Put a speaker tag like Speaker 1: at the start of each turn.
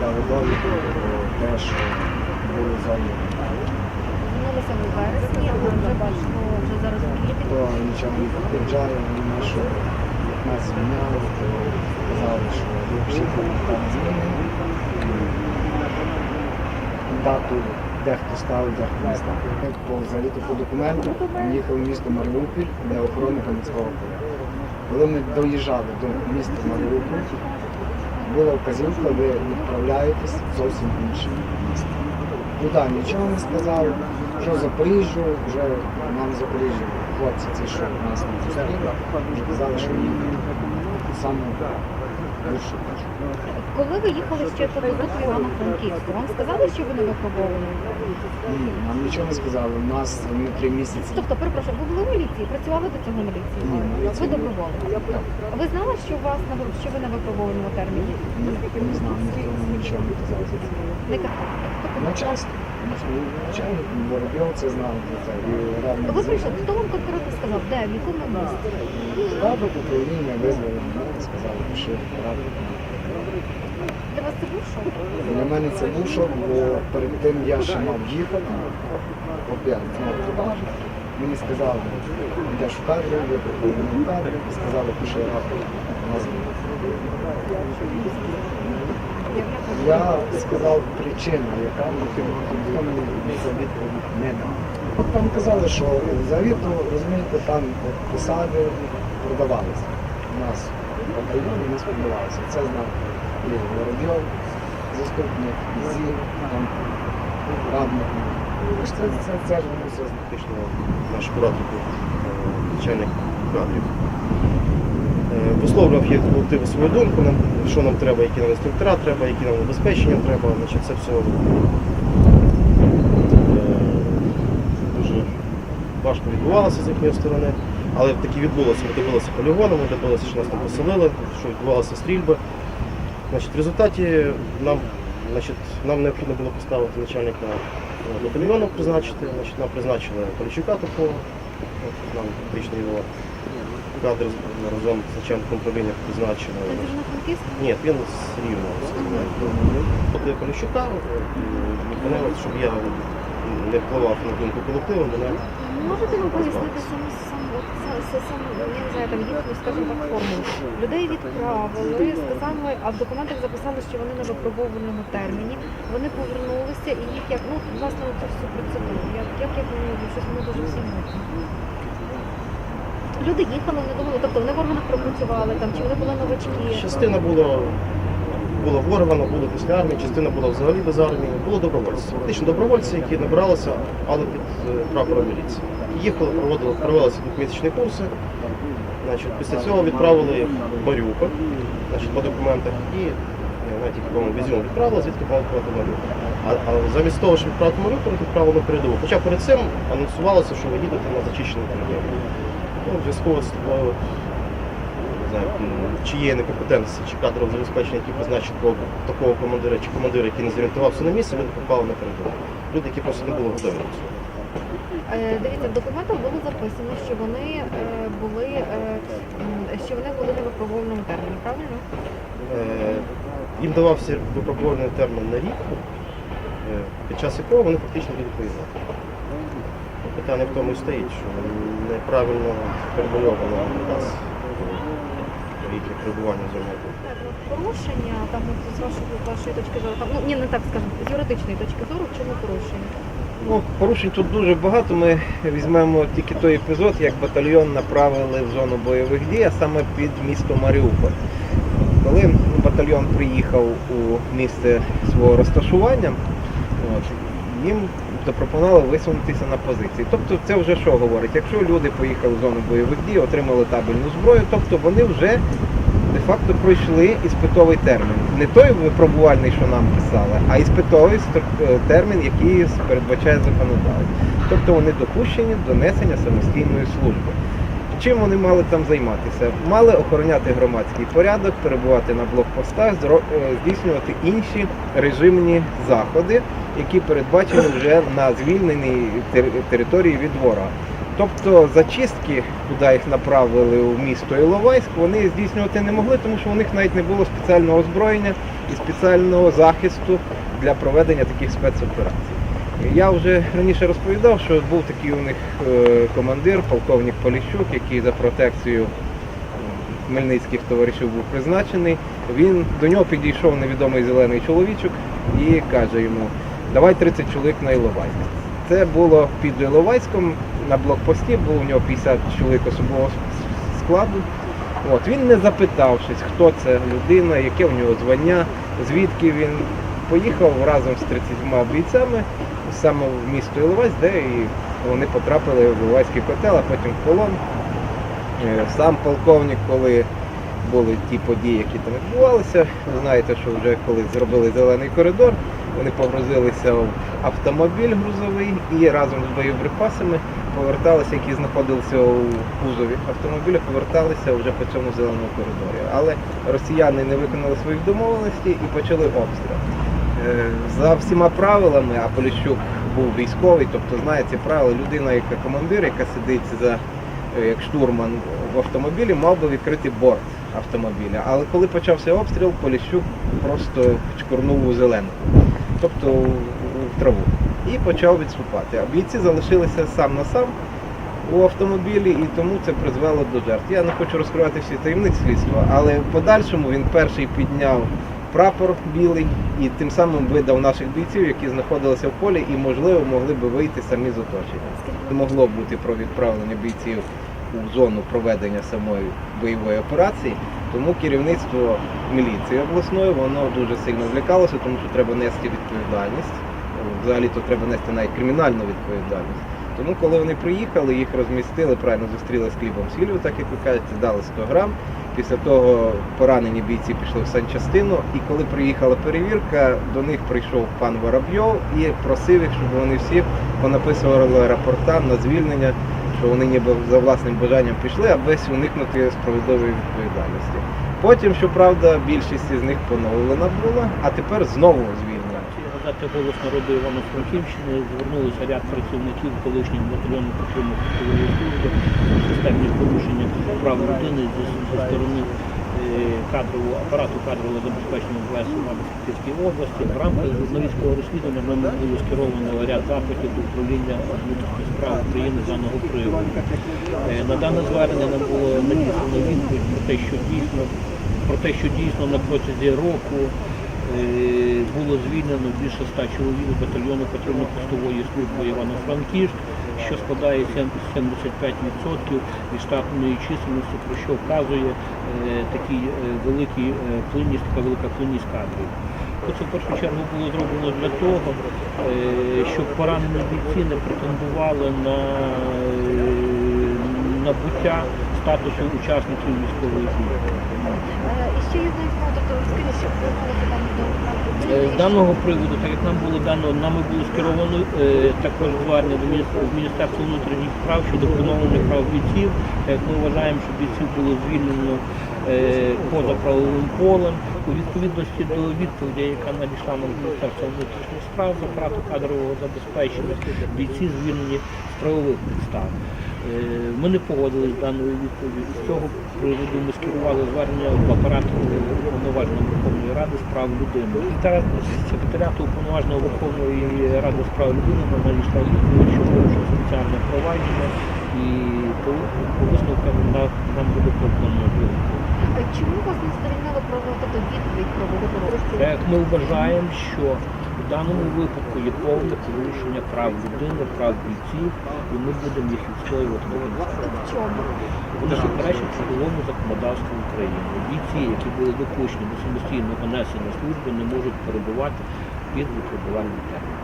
Speaker 1: дали довідку про те, що були.
Speaker 2: Звернулися у вересні, а вже бачимо вже зараз у квітні.
Speaker 1: Хто нічого не підтверджає, вони що як нас звільняли, то казали, що ви всі там. Дату дехто ставив, дехто не ставив. Ми по документу їхали в місто Маріуполь для охорони громадського порядку. Коли ми доїжджали до міста Маріуполь, була вказівка, ви відправляєтесь в зовсім інше місто. Туди нічого не сказали, що в Запоріжжю, вже нам в Запоріжжі хлопці ці, що нас не зустріли, вже казали, що їдуть саме.
Speaker 2: Коли ви їхали ще по тут Івано-Франківську, вам сказали, що ви не випробовані?
Speaker 1: Ні, нам нічого не сказали. У нас ми три місяці.
Speaker 2: Тобто, перепрошую, ви були в міліції, працювали до цього міліції?
Speaker 1: Ні,
Speaker 2: Ви доброволець. Ви знали, що у вас на що ви на випробованому терміні?
Speaker 1: Ні, не знаю, ніхто нам нічого не казав.
Speaker 2: Не казали. Тобто,
Speaker 1: Начальство. Начальник Воробйов це знав про це.
Speaker 2: Ви прийшли, хто вам конкретно сказав, де, в якому місці?
Speaker 1: Штабу управління визвали мене, сказали, пиши радник.
Speaker 2: Для вас це був шок?
Speaker 1: Для мене це був шок, бо перед тим я ще мав їхати, опять знову туди. Мені сказали, йдеш в кадрі, я приходив в кадрі, і сказали, пиши рапорт. Назву. Я сказав причину, яка відповідь не дав. Там казали, що завіту, розумієте, там от посади продавалися. У нас в батальйоні у нас продавалися. Це знав і Воробйов, заступник, і ЗІ, там радник. Це, це, це ж вони все
Speaker 3: фактично наш куратор е, начальник кадрів. Е, Висловлював як колективу свою думку, що нам треба, які нам інструктора треба, які нам забезпечення треба. Значить, це все е, дуже важко відбувалося з їхньої сторони. Але таки відбулося. Ми добилися полігону, ми добилися, що нас там поселили, що відбувалися стрільби. Значить, в результаті нам, значить, нам необхідно було поставити начальника е, батальйону призначити. Значить, нам призначили Поліщука такого, нам фактично його кадр разом з начальником управління призначили. Ні, він з Рівного. І зупинили, щоб я не впливав на думку колективу, мене
Speaker 2: Можете ви пояснити саму саму от са- са- я не знаю, там їхню, скажімо так, формулу. Людей відправили, сказали, а в документах записали, що вони на випробованому терміні. Вони повернулися і їх як, ну, власне, цю всю процедуру. Як, як, як вони щось не дуже всі. Люди їхали, вони думали, тобто вони в органах пропрацювали там, чи вони були новачки.
Speaker 3: Частина була, була ворвана, була після армії, частина була взагалі без армії. Було добровольці. Фактично добровольці, які набиралися, але під е, прапором міліції. Їхали, проводили, провелися двохмісячні курси. Значить, після цього відправили їх в Маріуполь значить, по документах і е, навіть їх, по-моєму, в відправили, звідки відправити Маріуполь. А, а замість того, щоб відправити Маріуполь, відправили на передову. Хоча перед цим анонсувалося, що ви їдете на зачищену територію. Ну, в зв'язку з такою не знаю, м, чи є некомпетентності, чи кадрове забезпечення, які призначить такого, командира, чи командира, який не зорієнтувався на місці, він попав на передову. Люди, які просто не були готові до цього.
Speaker 2: Е, Дивіться, в документах було записано, що вони е, були е, що вони були на випробованому терміні, правильно?
Speaker 3: Їм давався випробувальний термін на рік, під час якого вони фактично. Ну, Питання в тому і стоїть, що неправильно перебульовано наказ про перебування
Speaker 2: Так, ну, порушення там от, з вашої вашої точки зору, там ну ні, не так скажемо, з юридичної точки зору, в чому порушення?
Speaker 4: Ну, порушень тут дуже багато. Ми візьмемо тільки той епізод, як батальйон направили в зону бойових дій, а саме під місто Маріуполь. Коли батальйон приїхав у місце свого розташування, от, їм запропонували висунутися на позиції. Тобто це вже що говорить? Якщо люди поїхали в зону бойових дій, отримали табельну зброю, тобто вони вже де-факто пройшли іспитовий термін. Не той випробувальний, що нам писали, а іспитовий е, термін, який передбачає законодавець. Тобто вони допущені до несення самостійної служби. Чим вони мали там займатися? Мали охороняти громадський порядок, перебувати на блокпостах, е, здійснювати інші режимні заходи, які передбачені вже на звільненій території від ворога. Тобто зачистки, куди їх направили у місто Іловайськ, вони здійснювати не могли, тому що у них навіть не було спеціального озброєння і спеціального захисту для проведення таких спецоперацій. Я вже раніше розповідав, що був такий у них е, командир, полковник Поліщук, який за протекцією хмельницьких товаришів був призначений. Він до нього підійшов невідомий зелений чоловічок і каже йому: давай 30 чоловік на Іловайськ. Це було під Іловайськом на блокпості, було у нього 50 чоловік особового складу. От, він не запитавшись, хто це людина, яке в нього звання, звідки він поїхав разом з 30 бійцями саме в місто Іловайськ, де і вони потрапили в Іловайський котел, а потім в полон. Е, Сам полковник, коли були ті події, які там відбувалися, ви знаєте, що вже коли зробили зелений коридор, вони погрузилися в автомобіль грузовий і разом з боєприпасами поверталися, які знаходилися у кузові автомобіля, поверталися вже по цьому зеленому коридорі. Але росіяни не виконали своїх домовленостей і почали обстріл. За всіма правилами, а Поліщук був військовий, тобто знає ці правила, людина, яка командир, яка сидить за е, як штурман в автомобілі, мав би відкрити борт автомобіля. Але коли почався обстріл, Поліщук просто чкурнув у зелену, тобто у траву, і почав відступати. А бійці залишилися сам на сам у автомобілі, і тому це призвело до жертв. Я не хочу розкривати всі таємниці слідства, але в подальшому він перший підняв прапор білий і тим самим видав наших бійців, які знаходилися в полі і, можливо, могли би вийти самі з оточення. Могло бути про відправлення бійців у зону проведення самої бойової операції, тому керівництво міліції обласної воно дуже сильно влякалося, тому що треба нести відповідальність. Взагалі то треба нести навіть кримінальну відповідальність. Тому коли вони приїхали, їх розмістили, правильно зустріли з хлібом сіллю, так як ви кажете, дали 100 грам. Після того поранені бійці пішли в санчастину, і коли приїхала перевірка, до них прийшов пан Воробйов і просив їх, щоб вони всі понаписували рапорта на звільнення, що вони ніби за власним бажанням пішли, аби уникнути справедливої відповідальності. Потім, щоправда, більшість із них поновлена була, а тепер знову звільнена.
Speaker 5: Газети голос народу Івано-Франківщини звернулися ряд працівників колишнього батальйону патрульно-постової служби у системі порушення прав людини зі, сторони е, кадрового апарату кадрового забезпечення ВС Івано-Франківській області. В рамках журналістського розслідування нами було скеровано ряд запитів до управління внутрішніх справ України даного приводу. Е, На дане звернення нам було надіслано відповідь про те, що дійсно про те, що дійсно на протязі року е, було звільнено більше ста чоловік батальйону патрульно-постової служби Івано-Франківськ, що складає 75% від штатної чисельності, про що вказує е, такий е, великий е, плинність, така велика плинність кадрів. Це в першу чергу було зроблено для того, щоб поранені бійці не претендували на набуття статусу учасників військової служби.
Speaker 2: Е, І ще я знаю, тобто питання до
Speaker 5: Е, З даного приводу, так як нам було дано, нами було скеровано е, також звернення до Міністр- Міністерства внутрішніх справ щодо поновлення прав бійців. Так як ми вважаємо, що бійців було звільнено е, поза правовим полем. У відповідності до відповіді, яка надійшла нам з Міністерства внутрішніх справ за апарату кадрового забезпечення, бійці звільнені з правових підстав. Е, Ми не погодились з даною відповіддю. З цього приводу ми скерували звернення в апарат уповноваженого Верховної Ради з прав людини. Секретаря- Секретаріату уповноваженого Верховної Ради з прав людини нам надійшла відповідь, що порушив спеціальне провадження і по, висновкам на- нам буде.
Speaker 2: А чому вас не задовільнило про тобто, відповідь про?
Speaker 5: Так як ми вважаємо, що в даному випадку є повне порушення прав людини, прав бійців, і ми будемо їх відстоювати до кінця. Вони суперечать трудовому законодавству України. Бійці, які були допущені до самостійного несення служби, не можуть перебувати під випробувальним терміном.